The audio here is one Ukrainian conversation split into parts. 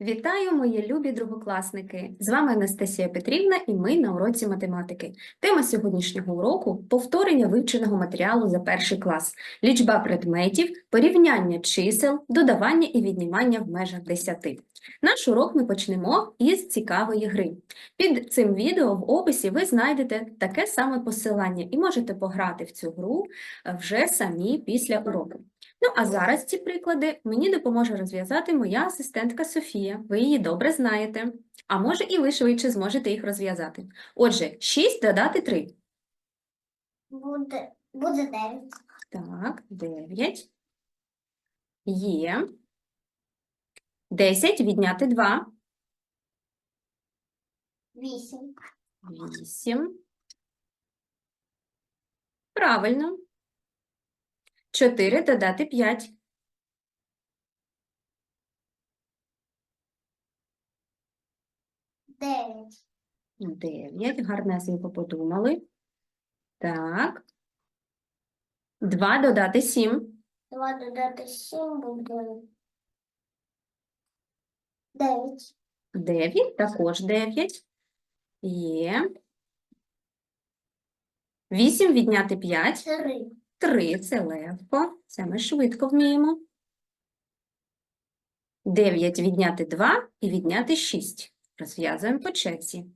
Вітаю, мої любі другокласники! З вами Анастасія Петрівна і ми на уроці математики. Тема сьогоднішнього уроку повторення вивченого матеріалу за перший клас, лічба предметів, порівняння чисел, додавання і віднімання в межах 10. Наш урок ми почнемо із цікавої гри. Під цим відео в описі ви знайдете таке саме посилання і можете пограти в цю гру вже самі після уроку. Ну, а зараз ці приклади мені допоможе розв'язати моя асистентка Софія. Ви її добре знаєте. А може і ви швидше зможете їх розв'язати. Отже, 6 додати 3. Буде, буде 9. Так, 9. Є. 10 відняти 2. 8. 8. Правильно. 4 додати 5. 9. 9. Гарнесенько подумали. Так. 2 додати 7. 2 додати 7 буде 9. 9, також 9. Є. 8 відняти 5. 3. 3 це легко. Це ми швидко вміємо. 9 відняти 2 і відняти 6. Розв'язуємо по черзі.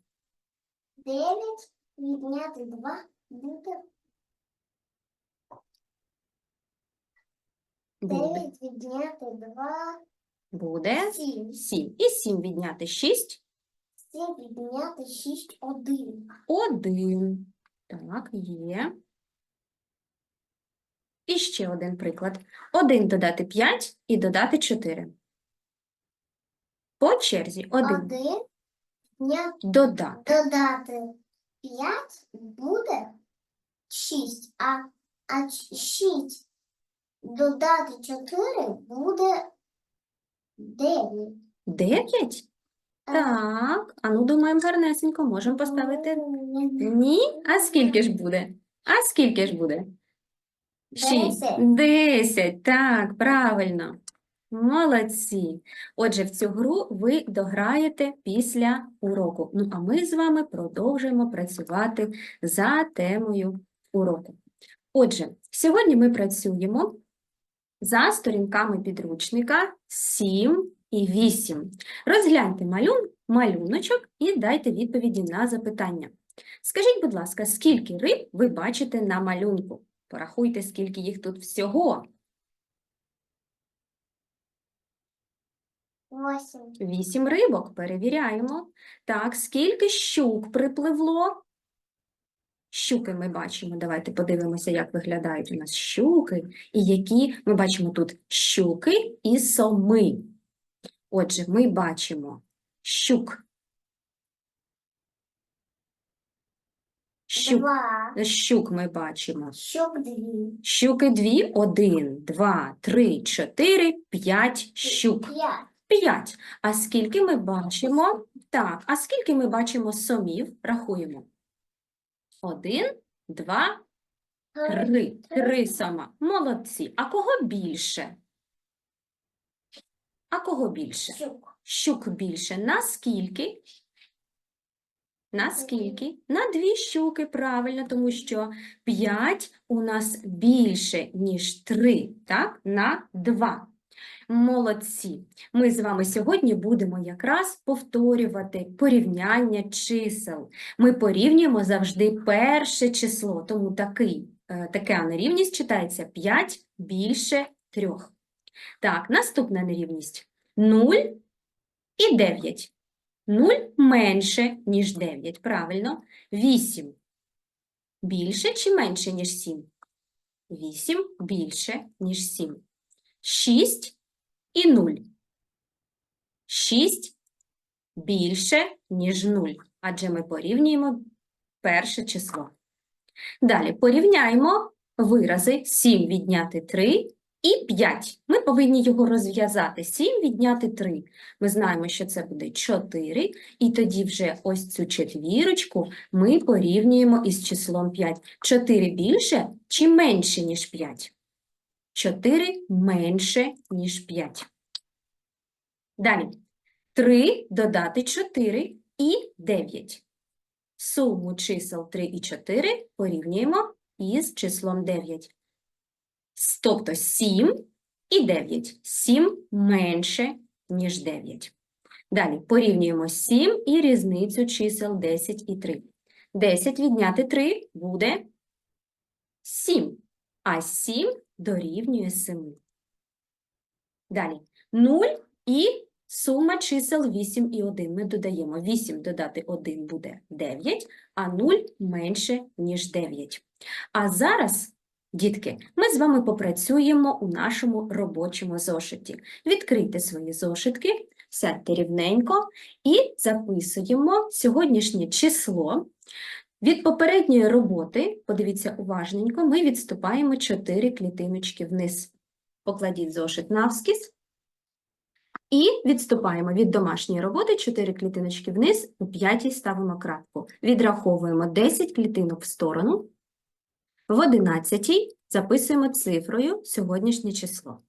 9 відняти 2 буде. 9 відняти 2 Буде 7. 7. І 7 відняти 6. 7 відняти 6 1. 1. Так, є. І ще один приклад. 1 додати 5 і додати 4. По черзі 1 1 відняти додати. додати 5 буде 6, а, а 6 додати 4 буде 9. 9? Так, а ну думаємо гарнесенько, можемо поставити. Ні? А скільки ж буде? А скільки ж буде? Шість. Десять. Так, правильно. Молодці. Отже, в цю гру ви дограєте після уроку. Ну, а ми з вами продовжуємо працювати за темою уроку. Отже, сьогодні ми працюємо за сторінками підручника 7 і 8. Розгляньте малюн, малюночок і дайте відповіді на запитання. Скажіть, будь ласка, скільки риб ви бачите на малюнку? Порахуйте, скільки їх тут всього. 8. Вісім рибок, перевіряємо. Так, скільки щук припливло? Щуки ми бачимо. Давайте подивимося, як виглядають у нас щуки, і які ми бачимо тут щуки і соми. Отже, ми бачимо щук. Щук, 2. щук ми бачимо. Щук 2. Щуки дві, один, два, три, чотири, п'ять щук. 5. П'ять. А скільки ми бачимо? Так, а скільки ми бачимо сомів? Рахуємо. Один, два, три. Три сома. Молодці. А кого більше? А кого більше? Щук. Щук більше. На скільки? На скільки? На дві щуки, правильно, тому що 5 у нас більше, ніж 3, так? На 2. Молодці. Ми з вами сьогодні будемо якраз повторювати порівняння чисел. Ми порівнюємо завжди перше число, тому такий, е, така нерівність читається 5 більше 3. Так, наступна нерівність 0 і 9. 0 менше, ніж 9, правильно. 8 більше чи менше, ніж 7? 8 більше, ніж 7. 6 і 0. 6 більше, ніж 0, адже ми порівнюємо перше число. Далі порівняємо вирази 7 відняти 3 і 5. Ми повинні його розв'язати. 7 відняти 3. Ми знаємо, що це буде 4, і тоді вже ось цю четвірочку ми порівнюємо із числом 5. 4 більше чи менше, ніж 5? 4 менше, ніж 5. Далі. 3 додати 4 і 9. Суму чисел 3 і 4 порівнюємо із числом 9. Тобто 7 і 9. 7 менше, ніж 9. Далі порівнюємо 7 і різницю чисел 10 і 3. 10 відняти 3 буде 7, а 7 дорівнює 7. Далі 0 і сума чисел 8 і 1. Ми додаємо 8 додати 1 буде 9, а 0 менше, ніж 9. А зараз, дітки, ми з вами попрацюємо у нашому робочому зошиті. Відкрийте свої зошитки, сядьте рівненько і записуємо сьогоднішнє число. Від попередньої роботи, подивіться уважненько, ми відступаємо 4 клітиночки вниз. Покладіть зошит навскіз. І відступаємо від домашньої роботи 4 клітиночки вниз, у п'ятій ставимо крапку. Відраховуємо 10 клітинок в сторону. В 11 записуємо цифрою сьогоднішнє число.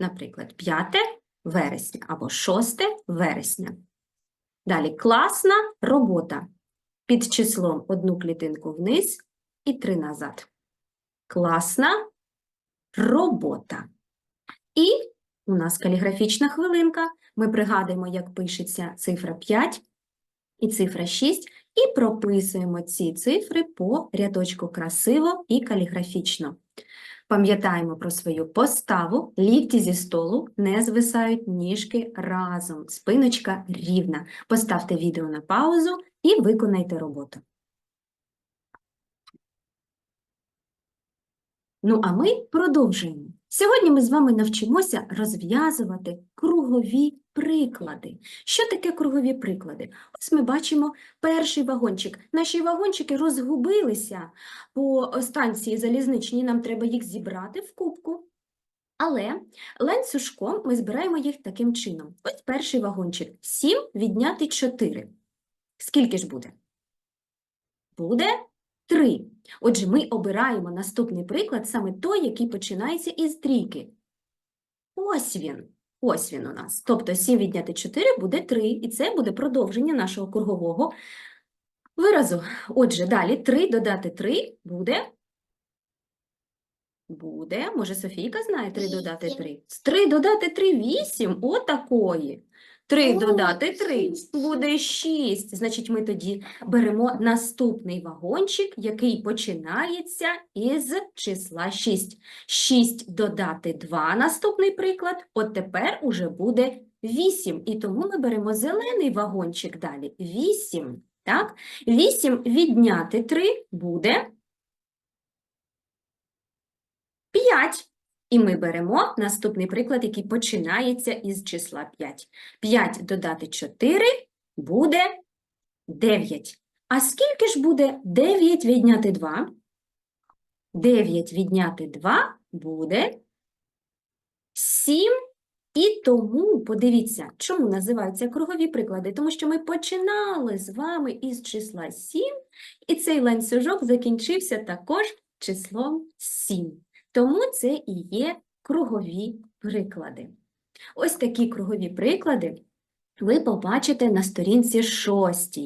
Наприклад, 5 вересня або 6 вересня. Далі класна робота. Під числом одну клітинку вниз і три назад. Класна робота. І у нас каліграфічна хвилинка. Ми пригадуємо, як пишеться цифра 5 і цифра 6, і прописуємо ці цифри по рядочку красиво і каліграфічно. Пам'ятаємо про свою поставу, лікті зі столу не звисають ніжки разом, спиночка рівна. Поставте відео на паузу і виконайте роботу. Ну, а ми продовжуємо. Сьогодні ми з вами навчимося розв'язувати кругові приклади. Що таке кругові приклади? Ось ми бачимо перший вагончик. Наші вагончики розгубилися по станції залізничній, нам треба їх зібрати в кубку. Але ланцюжком ми збираємо їх таким чином. Ось перший вагончик. 7 відняти 4. Скільки ж буде? Буде 3. Отже, ми обираємо наступний приклад, саме той, який починається із трійки. Ось він. Ось він у нас. Тобто 7 відняти 4 буде 3, і це буде продовження нашого кругового виразу. Отже, далі 3 додати 3 буде. Буде, може Софійка знає 3 додати 3? 3 додати 3 – 8, отакої. 3 О, додати 3 буде 6. Значить, ми тоді беремо наступний вагончик, який починається із числа 6. 6 додати 2, наступний приклад, от тепер уже буде 8. І тому ми беремо зелений вагончик далі. 8, так? 8 відняти 3 буде 5. І ми беремо наступний приклад, який починається із числа 5. 5 додати 4 буде 9. А скільки ж буде 9 відняти 2? 9 відняти 2 буде 7. І тому, подивіться, чому називаються кругові приклади? Тому що ми починали з вами із числа 7, і цей ланцюжок закінчився також числом 7. Тому це і є кругові приклади. Ось такі кругові приклади ви побачите на сторінці 6.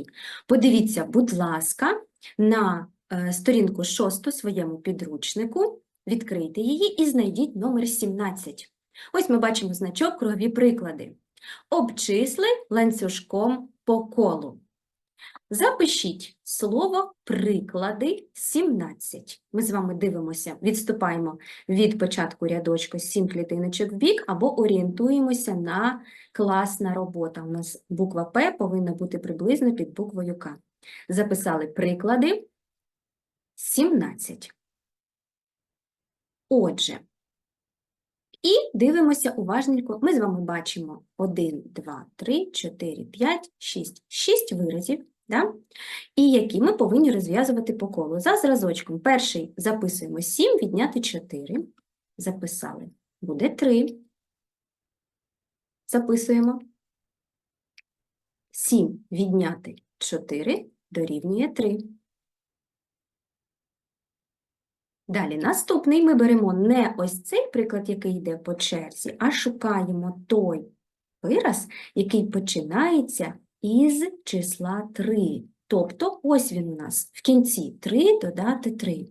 Подивіться, будь ласка, на е, сторінку 6 своєму підручнику, відкрийте її і знайдіть номер 17. Ось ми бачимо значок кругові приклади. Обчисли ланцюжком по колу. Запишіть слово приклади 17. Ми з вами дивимося, відступаємо від початку рядочка 7 клітиночок в бік або орієнтуємося на класна робота. У нас буква П повинна бути приблизно під буквою К. Записали приклади 17. Отже, і дивимося уважненько. Ми з вами бачимо 1, 2, 3, 4, 5, 6. 6 виразів, да? і які ми повинні розв'язувати по колу. За зразочком перший записуємо 7, відняти 4. Записали. Буде 3. Записуємо. 7 відняти 4 дорівнює 3. Далі, наступний ми беремо не ось цей приклад, який йде по черзі, а шукаємо той, вираз, який починається із числа 3. Тобто, ось він у нас в кінці 3 додати 3.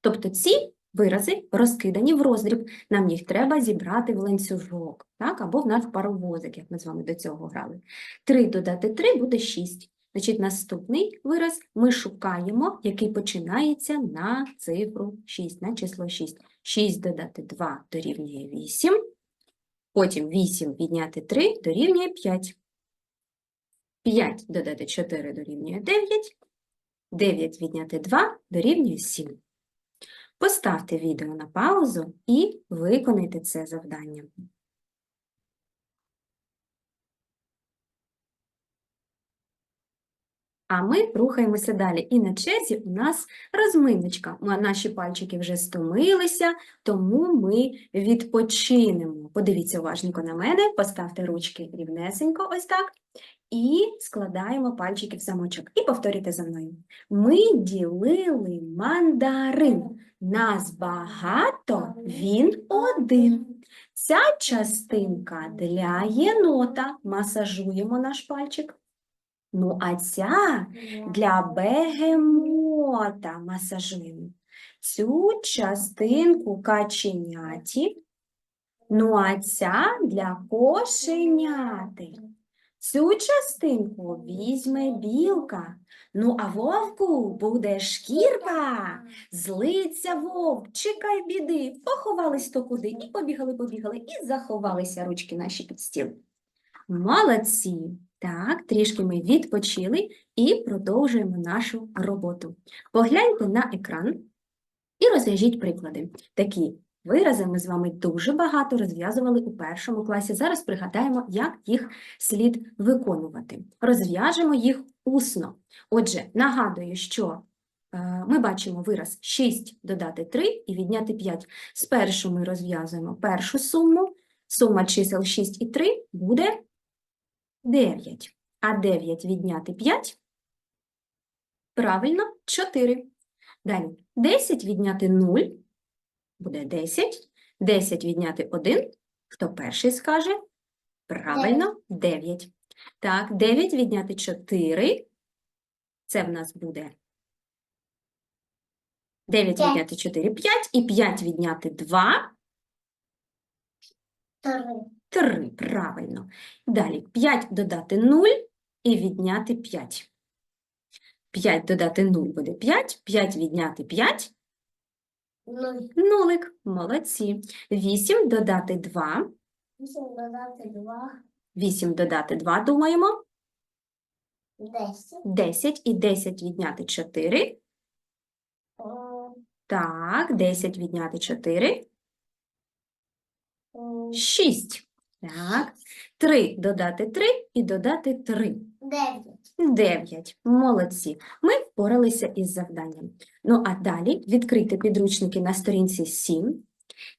Тобто ці вирази розкидані в роздріб. Нам їх треба зібрати в ланцюжок, так? або в наш паровозик, як ми з вами до цього грали. 3 додати 3 буде 6. Значить, наступний вираз ми шукаємо, який починається на цифру 6, на число 6. 6 додати 2 дорівнює 8. Потім 8 відняти 3 дорівнює 5. 5 додати 4 дорівнює 9. 9 відняти 2 дорівнює 7. Поставте відео на паузу і виконайте це завдання. А ми рухаємося далі. І на черзі у нас розминочка. Наші пальчики вже стомилися, тому ми відпочинемо. Подивіться уважненько на мене, поставте ручки рівнесенько, ось так. І складаємо пальчики в замочок. І повторюйте за мною. Ми ділили мандарин. Нас багато, він один. Ця частинка для єнота. Масажуємо наш пальчик. Ну, а ця для бегемота масажуємо. Цю частинку каченяті. Ну, а ця для кошеняти. Цю частинку візьме білка. Ну, а вовку буде шкірка. Злиться вовк, чекай біди, поховались то куди, і побігали, побігали, і заховалися ручки наші під стіл. Молодці! Так, трішки ми відпочили і продовжуємо нашу роботу. Погляньте на екран і розв'яжіть приклади. Такі вирази ми з вами дуже багато розв'язували у першому класі. Зараз пригадаємо, як їх слід виконувати. Розв'яжемо їх усно. Отже, нагадую, що е, ми бачимо вираз 6 додати 3 і відняти 5. Спершу ми розв'язуємо першу суму. Сума чисел 6 і 3 буде 9. А 9 відняти 5? Правильно, 4. Далі 10 відняти 0 буде 10. 10 відняти 1. Хто перший скаже? Правильно, 9. Так, 9 відняти 4. Це в нас буде 9 П'ять. відняти 4 5 і 5 відняти 2 Три. 3, правильно. Далі 5 додати 0 і відняти 5. 5 додати 0 буде 5, 5 відняти 5 Нуль. Нулик. Молодці. 8 додати 2, Вісім додати два. 8 додати 2, думаємо. Десять. 10 і 10 відняти 4. О, Так, 10 відняти 4. о, 6. Так. 3 додати 3 і додати 3. Дев'ять. 9. Молодці. Ми впоралися із завданням. Ну, а далі відкрийте підручники на сторінці 7,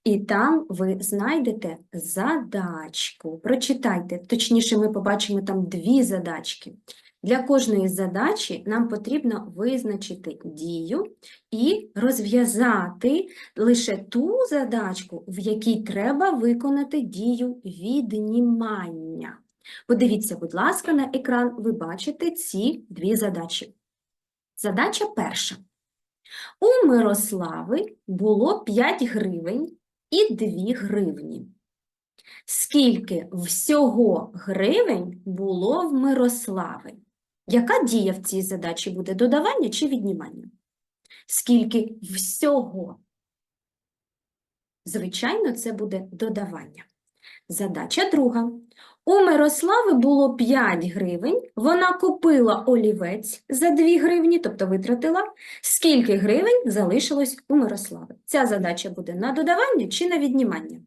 і там ви знайдете задачку. Прочитайте, точніше, ми побачимо там дві задачки. Для кожної задачі нам потрібно визначити дію і розв'язати лише ту задачку, в якій треба виконати дію віднімання. Подивіться, будь ласка, на екран, ви бачите ці дві задачі. Задача перша. У Мирослави було 5 гривень і 2 гривні. Скільки всього гривень було в Мирослави? Яка дія в цій задачі буде додавання чи віднімання? Скільки всього? Звичайно, це буде додавання. Задача друга. У Мирослави було 5 гривень, вона купила олівець за 2 гривні, тобто витратила. Скільки гривень залишилось у Мирослави? Ця задача буде на додавання чи на віднімання?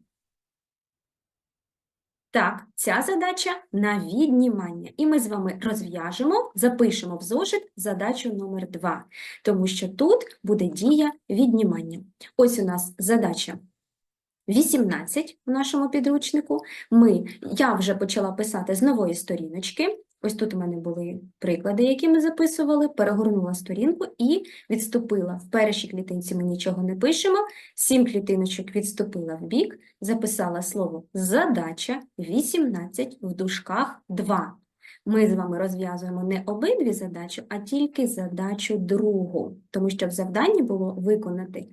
Так, ця задача на віднімання. І ми з вами розв'яжемо, запишемо в зошит задачу номер 2, тому що тут буде дія віднімання. Ось у нас задача 18 в нашому підручнику. Ми, я вже почала писати з нової сторіночки. Ось тут у мене були приклади, які ми записували, перегорнула сторінку і відступила. В першій клітинці ми нічого не пишемо, сім клітиночок відступила в бік, записала слово задача 18 в дужках 2. Ми з вами розв'язуємо не обидві задачі, а тільки задачу другу, тому що в завданні було виконати,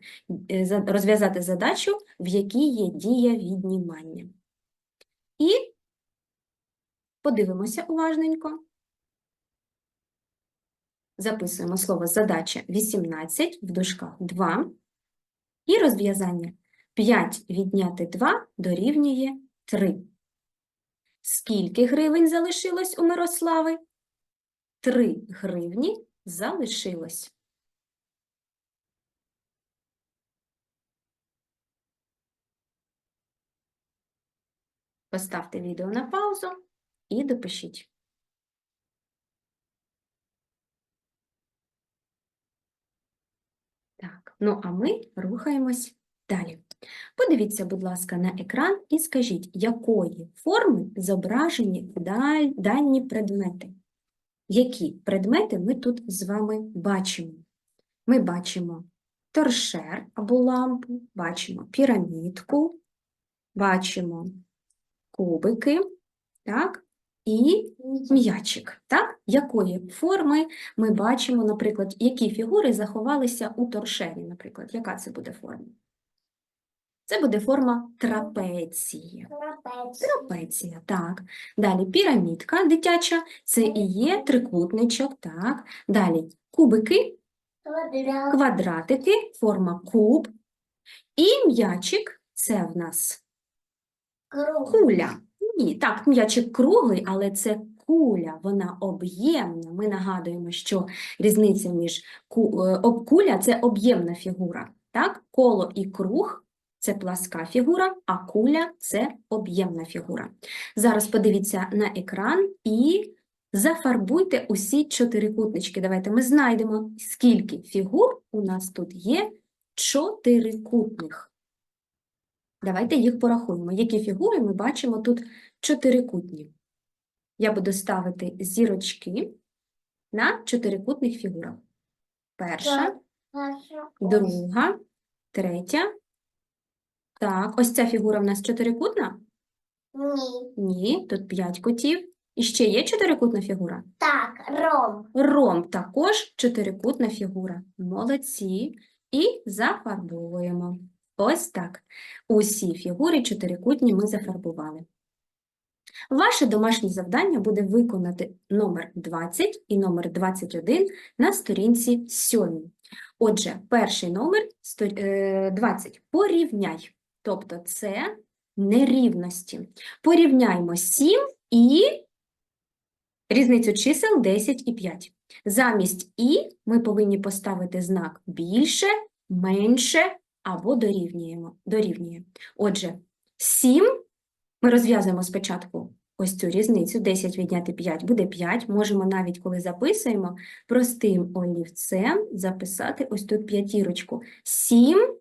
е, розв'язати задачу, в якій є дія віднімання. І подивимося уважненько. Записуємо слово задача 18 в дужках 2 і розв'язання 5 відняти 2 дорівнює 3. Скільки гривень залишилось у Мирослави? 3 гривні залишилось. Поставте відео на паузу і допишіть. Так, ну а ми рухаємось далі. Подивіться, будь ласка, на екран і скажіть, якої форми зображені дані предмети. Які предмети ми тут з вами бачимо? Ми бачимо торшер або лампу, бачимо пірамідку, бачимо кубики, так, і м'ячик, так? Якої форми ми бачимо, наприклад, які фігури заховалися у торшері, наприклад, яка це буде форма? Це буде форма трапеції. Трапеція, так. Далі пірамідка дитяча, це і є трикутничок, так. Далі кубики, Квадрат. квадратики, форма куб. І м'ячик це в нас Круг. куля. Ні, так, м'ячик круглий, але це куля, вона об'ємна. Ми нагадуємо, що різниця між ку- е, куля це об'ємна фігура. Так? Коло і круг це пласка фігура, а куля це об'ємна фігура. Зараз подивіться на екран і зафарбуйте усі чотирикутнички. Давайте ми знайдемо, скільки фігур у нас тут є чотирикутних. Давайте їх порахуємо. Які фігури ми бачимо тут чотирикутні. Я буду ставити зірочки на чотирикутних фігурах. Перша, Перша. друга, третя. Так, ось ця фігура в нас чотирикутна? Ні. Ні, тут п'ять кутів. І ще є чотирикутна фігура? Так, ром. Ромб також чотирикутна фігура. Молодці. І зафарбовуємо. Ось так. Усі фігури чотирикутні ми зафарбували. Ваше домашнє завдання буде виконати номер 20 і номер 21 на сторінці 7. Отже, перший номер е, 20. Порівняй. Тобто це нерівності. Порівняймо 7 і різницю чисел 10 і 5. Замість «і» ми повинні поставити знак більше, менше або дорівнюємо, дорівнює. Отже, 7 ми розв'язуємо спочатку ось цю різницю, 10 відняти 5 буде 5. Можемо навіть, коли записуємо, простим олівцем записати ось тут п'ятірочку. 7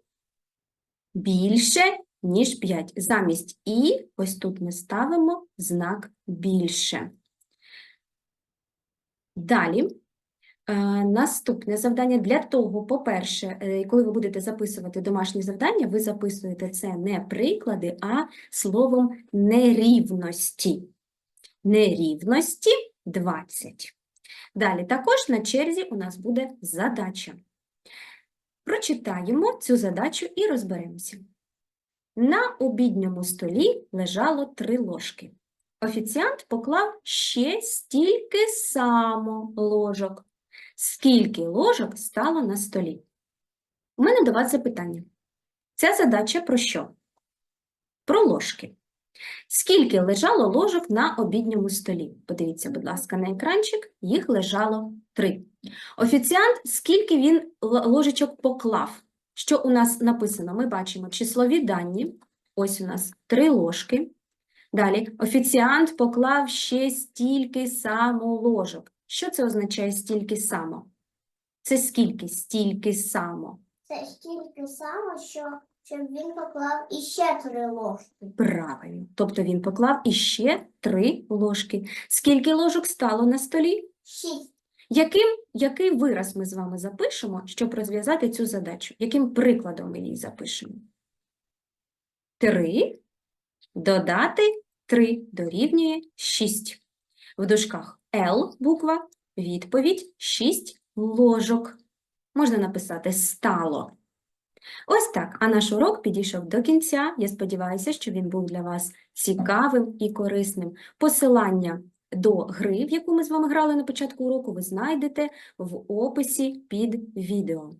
більше, ніж 5. Замість «і» ось тут ми ставимо знак більше. Далі, е, наступне завдання для того, по-перше, е, коли ви будете записувати домашні завдання, ви записуєте це не приклади, а словом нерівності. Нерівності 20. Далі також на черзі у нас буде задача. Прочитаємо цю задачу і розберемося. На обідньому столі лежало три ложки. Офіціант поклав ще стільки само ложок. Скільки ложок стало на столі? У мене до вас запитання. Ця задача про що? Про ложки. Скільки лежало ложок на обідньому столі? Подивіться, будь ласка, на екранчик. Їх лежало три. Офіціант, скільки він ложечок поклав? Що у нас написано? Ми бачимо числові дані. Ось у нас три ложки. Далі, офіціант поклав ще стільки само ложок. Що це означає стільки само? Це скільки? Стільки само. Це стільки само, що щоб він поклав іще три ложки. Правильно. Тобто він поклав іще три ложки. Скільки ложок стало на столі? Шість. Яким, який вираз ми з вами запишемо, щоб розв'язати цю задачу? Яким прикладом ми її запишемо? Три додати три дорівнює шість. В дужках L буква, відповідь шість ложок. Можна написати стало. Ось так. А наш урок підійшов до кінця. Я сподіваюся, що він був для вас цікавим і корисним. Посилання до гри, в яку ми з вами грали на початку уроку, ви знайдете в описі під відео.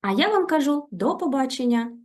А я вам кажу до побачення!